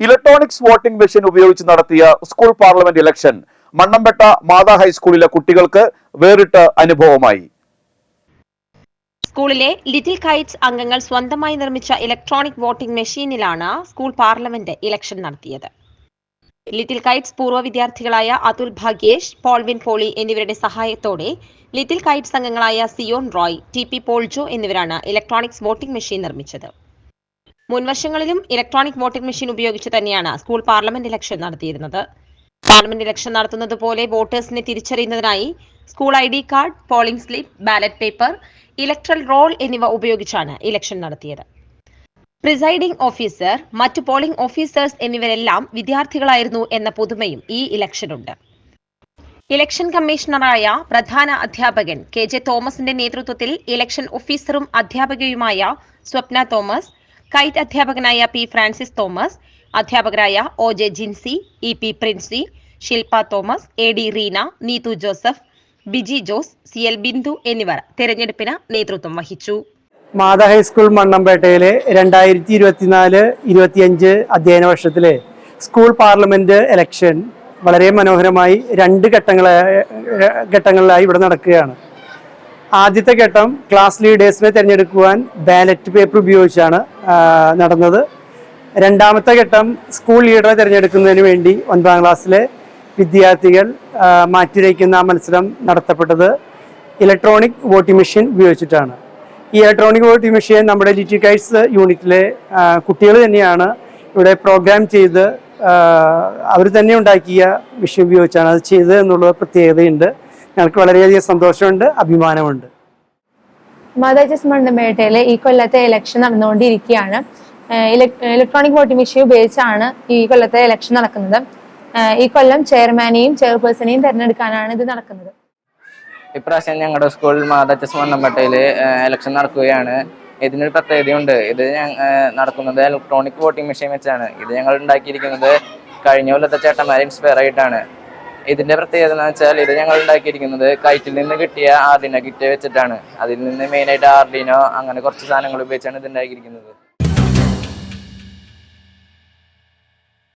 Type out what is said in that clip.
Electronics voting machine ഉപയോഗിച്ച് നടത്തിയ school parliament election Mannampetta Matha ഹൈസ്കൂളിലെ കുട്ടികൾക്ക് വേറിട്ട അനുഭവമായി. സ്കൂളിലെ ലിറ്റിൽ കൈറ്റ്സ് അംഗങ്ങൾ സ്വന്തമായി നിർമ്മിച്ച ഇലക്ട്രോണിക് വോട്ടിംഗ് മെഷീനിലാണ് സ്കൂൾ പാർലമെന്റ് ഇലക്ഷൻ നടത്തിയത്. ലിറ്റിൽ കൈറ്റ്സ് പൂർവ വിദ്യാർത്ഥികളായ അതുൽ ഭാഗ്യേഷ് പോൾവിൻ പോളി എന്നിവരുടെ സഹായത്തോടെ ലിറ്റിൽ കൈറ്റ്സ് അംഗങ്ങളായ സിയോൺ റോയ് ടി പി പോൾജോ എന്നിവരാണ് ഇലക്ട്രോണിക്സ് വോട്ടിംഗ് മെഷീൻ നിർമ്മിച്ചത്. മുൻവർഷങ്ങളിലും ഇലക്ട്രോണിക് വോട്ടിംഗ് മെഷീൻ ഉപയോഗിച്ച് തന്നെയാണ് സ്കൂൾ പാർലമെന്റ് ഇലക്ഷൻ നടത്തിയിരുന്നത്. പാർലമെന്റ് ഇലക്ഷൻ നടത്തുന്നത് പോലെ വോട്ടേഴ്സിനെ തിരിച്ചറിയുന്നതിനായി school I D card polling slip ballot paper electoral roll എന്നിവ ഉപയോഗിച്ചാണ് ഇലക്ഷൻ നടത്തിയത്. പ്രിസൈഡിംഗ് ഓഫീസർ മറ്റു പോളിംഗ് ഓഫീസേഴ്സ് എന്നിവരെല്ലാം വിദ്യാർത്ഥികളായിരുന്നു എന്ന പുതുമയും ഈ ഇലക്ഷനുണ്ട് ഇലക്ഷൻ കമ്മീഷണറായ പ്രധാന അധ്യാപകൻ കെ ജെ തോമസിന്റെ നേതൃത്വത്തിൽ ഇലക്ഷൻ ഓഫീസറും അധ്യാപകയുമായ സ്വപ്ന തോമസ് കൈറ്റ് അധ്യാപകനായ പി ഫ്രാൻസിസ് തോമസ് അധ്യാപകരായ O J Jincy E P Princy Shilpa Thomas A D Reena Neethu Joseph Biji Jose C L Bindu എന്നിവർ തെരഞ്ഞെടുപ്പിന് നേതൃത്വം വഹിച്ചു. മാതാ ഹൈസ്കൂൾ മണ്ണമ്പേട്ടയിലെ രണ്ടായിരത്തി ഇരുപത്തിനാല് ഇരുപത്തിയഞ്ച് അധ്യയന വർഷത്തിലെ സ്കൂൾ പാർലമെന്റ് ഇലക്ഷൻ വളരെ മനോഹരമായി രണ്ട് ഘട്ടങ്ങളായി ഘട്ടങ്ങളിലായി ഇവിടെ നടക്കുകയാണ്. ആദ്യത്തെ ഘട്ടം ക്ലാസ് ലീഡേഴ്സിനെ തിരഞ്ഞെടുക്കുവാൻ ബാലറ്റ് പേപ്പർ ഉപയോഗിച്ചാണ് നടന്നത്. രണ്ടാമത്തെ ഘട്ടം സ്കൂൾ ലീഡറെ തിരഞ്ഞെടുക്കുന്നതിന് വേണ്ടി ഒൻപതാം ക്ലാസ്സിലെ വിദ്യാർത്ഥികൾ മാറ്റിവയ്ക്കുന്ന മത്സരം നടത്തപ്പെട്ടത് ഇലക്ട്രോണിക് വോട്ടിംഗ് മെഷീൻ ഉപയോഗിച്ചിട്ടാണ്. ഈ ഇലക്ട്രോണിക് വോട്ടിംഗ് മെഷീൻ നമ്മുടെ ലിറ്റി യൂണിറ്റിലെ കുട്ടികൾ തന്നെയാണ് ഇവിടെ പ്രോഗ്രാം ചെയ്ത് അവർ തന്നെ ഉണ്ടാക്കിയ മെഷീൻ ഉപയോഗിച്ചാണ് അത് ചെയ്തത് എന്നുള്ള പ്രത്യേകതയുണ്ട്. ഞങ്ങൾക്ക് വളരെയധികം സന്തോഷമുണ്ട് അഭിമാനമുണ്ട്. മാതാജസ് മേട്ടയിൽ ഈ കൊല്ലത്തെ ഇലക്ഷൻ നടന്നുകൊണ്ടിരിക്കുകയാണ്. ഇലക്ട്രോണിക് വോട്ടിംഗ് മെഷീൻ ഉപയോഗിച്ചാണ് ഈ കൊല്ലത്തെ ഇലക്ഷൻ നടക്കുന്നത്. ഈ കൊല്ലം ചെയർമാനെയും ചെയർപേഴ്സണെയും തിരഞ്ഞെടുക്കാനാണ് ഇത് നടക്കുന്നത്. ഇപ്രാവശ്യം ഞങ്ങളുടെ സ്കൂൾ മാതാച്ചസ് മണ്ണമ്പേട്ടയിൽ ഇലക്ഷൻ നടക്കുകയാണ്. ഇതിനൊരു പ്രത്യേകതയുണ്ട്. ഇത് നടക്കുന്നത് ഇലക്ട്രോണിക് വോട്ടിംഗ് മെഷീൻ വെച്ചാണ്. ഇത് ഞങ്ങൾ ഉണ്ടാക്കിയിരിക്കുന്നത് കഴിഞ്ഞ കൊല്ലത്തെ ചേട്ടന്മാരെ ഇൻസ്പയർ ആയിട്ടാണ്. ഇതിന്റെ പ്രത്യേകത എന്ന് വെച്ചാൽ ഇത് ഞങ്ങൾ ഉണ്ടാക്കിയിരിക്കുന്നത് കൈറ്റിൽ നിന്ന് കിട്ടിയ ആർഡിനോ കിറ്റ് വെച്ചിട്ടാണ്. അതിൽ നിന്ന് മെയിനായിട്ട് ആർഡിനോ അങ്ങനെ കുറച്ച് സാധനങ്ങൾ ഉപയോഗിച്ചാണ് ഇത് ഉണ്ടാക്കിയിരിക്കുന്നത്.